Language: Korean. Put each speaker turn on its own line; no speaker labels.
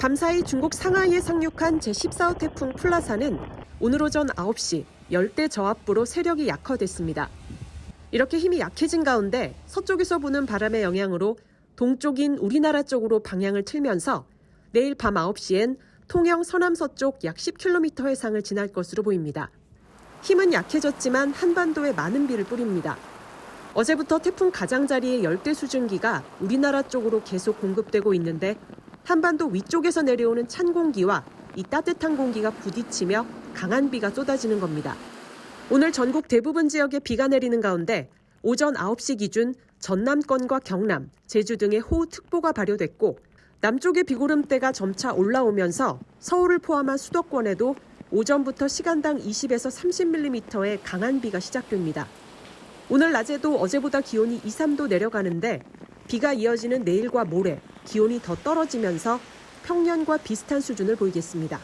밤사이 중국 상하이에 상륙한 제14호 태풍 플라사는 오늘 오전 9시 열대 저압부로 세력이 약화됐습니다. 이렇게 힘이 약해진 가운데 서쪽에서 부는 바람의 영향으로 동쪽인 우리나라 쪽으로 방향을 틀면서 내일 밤 9시엔 통영 서남서쪽 약 10km 해상을 지날 것으로 보입니다. 힘은 약해졌지만 한반도에 많은 비를 뿌립니다. 어제부터 태풍 가장자리의 열대 수증기가 우리나라 쪽으로 계속 공급되고 있는데 한반도 위쪽에서 내려오는 찬 공기와 이 따뜻한 공기가 부딪히며 강한 비가 쏟아지는 겁니다. 오늘 전국 대부분 지역에 비가 내리는 가운데 오전 9시 기준 전남권과 경남, 제주 등의 호우특보가 발효됐고 남쪽의 비구름대가 점차 올라오면서 서울을 포함한 수도권에도 오전부터 시간당 20에서 30mm의 강한 비가 시작됩니다. 오늘 낮에도 어제보다 기온이 2, 3도 내려가는데 비가 이어지는 내일과 모레 기온이 더 떨어지면서 평년과 비슷한 수준을 보이겠습니다.